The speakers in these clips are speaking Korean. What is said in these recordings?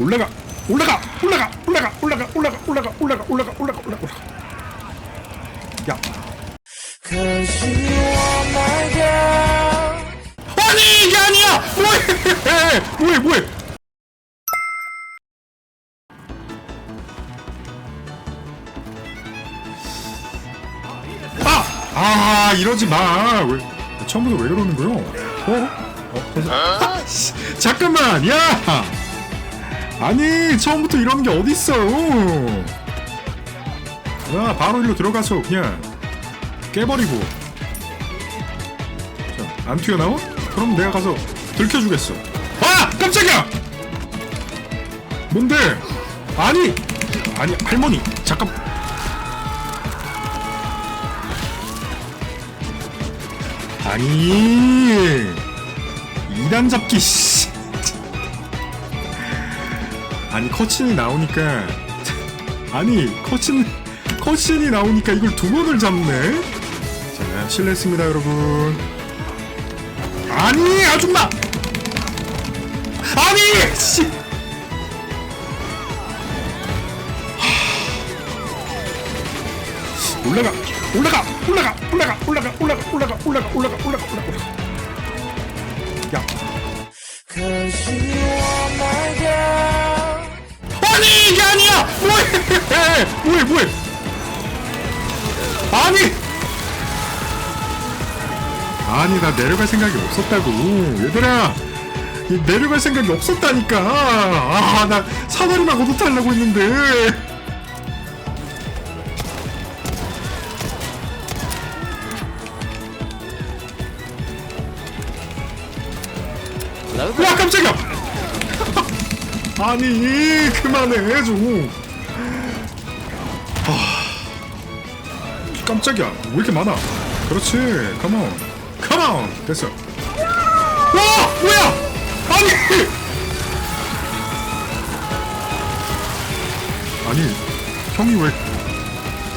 올라가 올라가 올라가 올라가 올라가 올라가 올라가 올라가 올라가 올라가 올라가 야 my girl. 아니 이게 아니야 뭐해 뭐해 뭐해 아! 아 이러지 마왜 처음부터 왜 그러는 거요? 어? 어? 아, 씨, 잠깐만 야 아니 처음부터 이러는 게 어딨어 야 바로 일로 들어가서 그냥 깨버리고 자, 안 튀어나와? 그럼 내가 가서 들켜주겠어. 아! 깜짝이야! 뭔데? 아니! 아니, 할머니, 잠깐. 아니! 이단 잡기, 씨. 아니, 커친이 나오니까. 아니, 커친, 커친이 나오니까 이걸 두 번을 잡네? 자, 실례했습니다, 여러분. 아니 아줌마 아니 씨 하. 올라가 올라가 올라가 올라가 올라가 올라가 올라가 올라가 올라가 올라가 올라가 야 Cause you are my girl. 아니 이게 아니야! 뭐해 뭐해 뭐해 아니! 아니 나 내려갈 생각이 없었다고. 얘들아 이 내려갈 생각이 없었다니까. 아 나 사다리만 걷어 타려고 했는데. 와 깜짝이야 아니 그만해 좀. 아, 깜짝이야. 왜 이렇게 많아? 그렇지. 컴온 컴온 됐어. 와 뭐야? 아니! 아니 형이 왜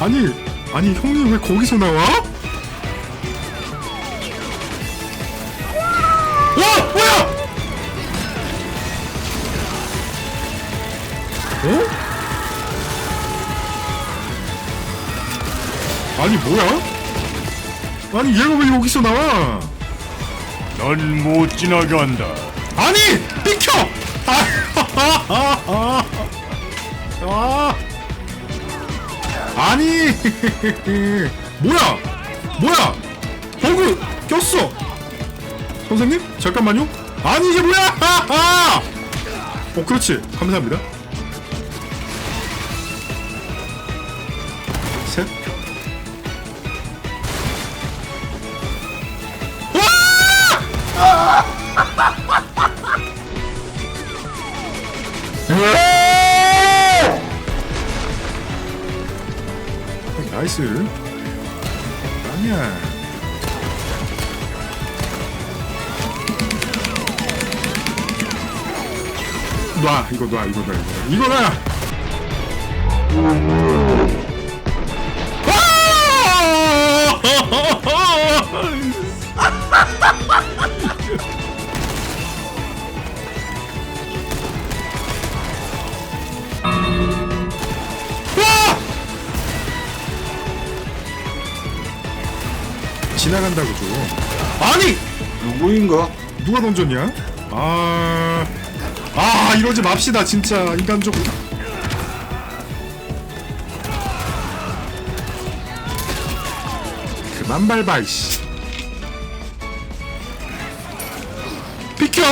아니 아니 형이 왜 거기서 나와? 와 아니 뭐야? 아니 얘가 왜 여기서 나와? 넌 못 지나간다. 아니 비켜! 아, 아, 아니 뭐야 뭐야 버그 꼈어 선생님 잠깐만요 아니 이게 뭐야 어 그렇지 감사합니다 나이스. 아니야. 놔 이거 놔 이거 놔 이거 놔 이거 놔 아니! 누구인가? 누가 던졌냐? 아. 아, 이러지 맙시다, 진짜. 인간적으로. 그만 밟아, 이씨. 비켜!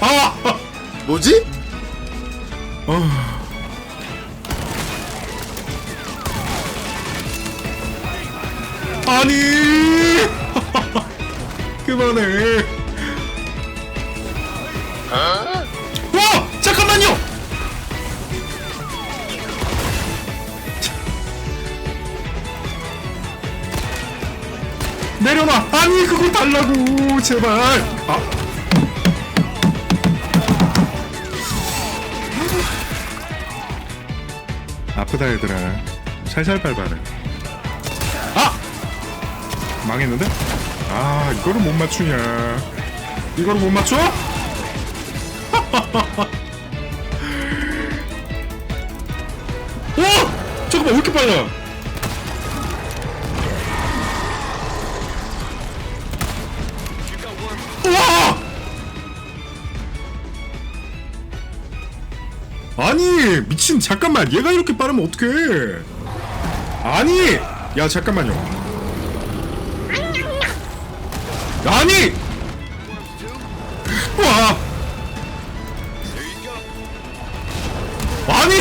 아! 뭐지? 어. 아니 그만해. 와 잠깐만요. 내려놔. 아니 그거 달라고. 제발. 아. 아프다 얘들아. 살살 밟아라. 아! 망했는데? 아 이거를 못 맞추냐 이거를 못 맞춰? 와! 잠깐만 왜 이렇게 빨라 와! 아니 미친 잠깐만 얘가 이렇게 빠르면 어떡해 아니 야 잠깐만요 아니 와 아니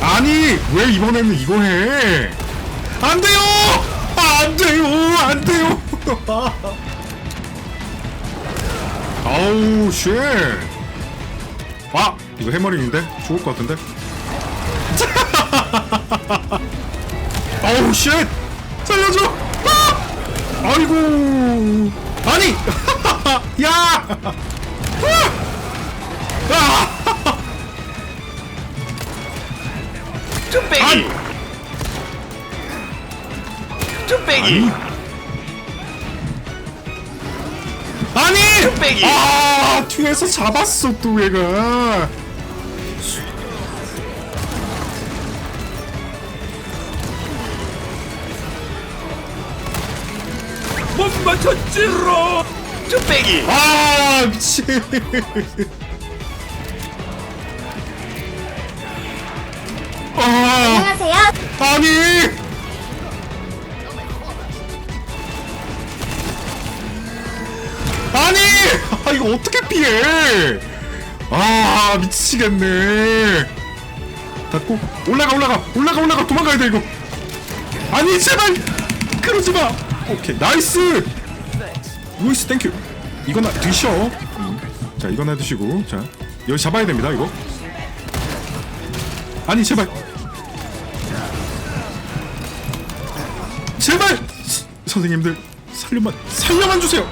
아니 왜 이번에는 이거 해? 안 돼요! 안 돼요! 안 돼요! 아우 쉣! 아 이거 해머링인데 죽을 것 같은데? 아우 쉣! 살려줘! 아! 아이고 아니 야! 아! 뚝배기 뚝배기 아니! 뚝배기. 아 뒤에서 잡았어 또 얘가 못 맞췄지로. 뚝배기. 아 미친. 아. 안녕하세요. 아니. 아니. 아 이거 어떻게 피해? 아 미치겠네. 닫고. 올라가 올라가. 올라가 올라가. 도망가야 돼 이거. 아니 제발. 그러지 마. 오케이 나이스 루이스 땡큐 이거나 드셔. 음. 자 이거나 드시고. 자 여기 잡아야 됩니다 이거. 아니 제발. 제발! 스- 선생님들 살려만 살려만 주세요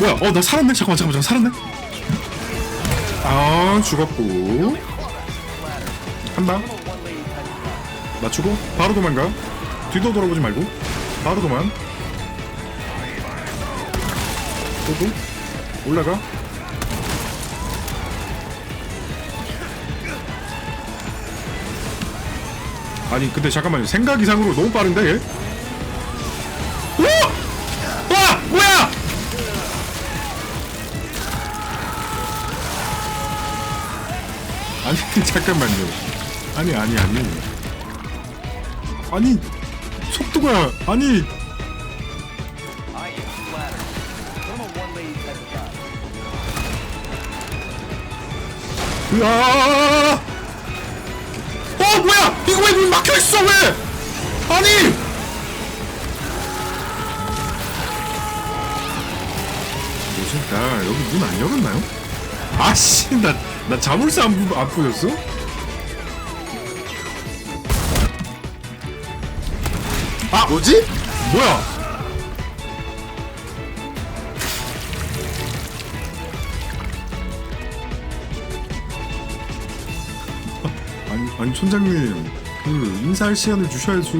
뭐야? 어 나 살았네? 잠깐만 잠깐만 살았네? 아 죽었고. 한방. 맞추고 바로 도망가. 뒤도 돌아보지 말고. 바로 도망. 또도 올라가. 아니 근데 잠깐만요. 생각 이상으로 너무 빠른데 얘? 잠깐만요. 아니 아니 아니. 아니 속도가 아니. 으아! 어 뭐야! 이거 왜 문 막혀 있어 왜? 아니! 뭐지? 나 여기 문 안 열었나요? 아씨 나, 나 자물쇠 안, 부- 안 풀렸어? 아 뭐지? 뭐야 아니 아니 촌장님 그 인사할 시간을 주셔야죠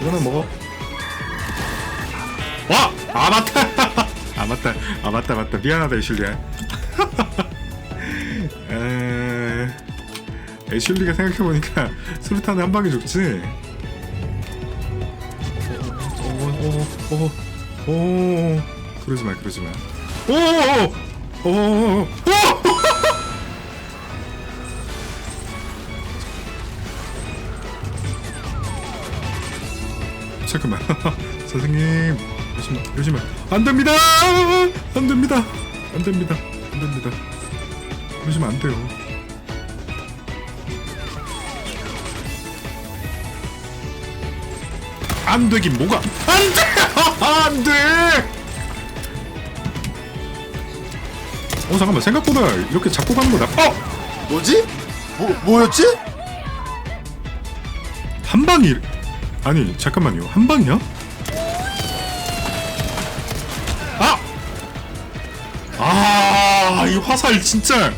이거나 먹어 와! 아 맞다 아 맞다. 아 맞다 맞다. 미안하다 애슐리야. 에... 애슐리가 생각해보니까 수류탄에 한 방에 죽지. 오오오오 오, 그러지 마 그러지 마. 오오오오 잠깐만 선생님 이러시면 이러시면 안 됩니다 안 됩니다 안 됩니다 안 됩니다 그러시면 안 돼요 안 되긴 뭐가 안 돼! 안 돼! 어 잠깐만 생각보다 이렇게 잡고 가는 거나 어! 뭐지? 뭐 뭐였지? 한 방이 아니 잠깐만요 한 방이야? 아! 아와이 화살 진짜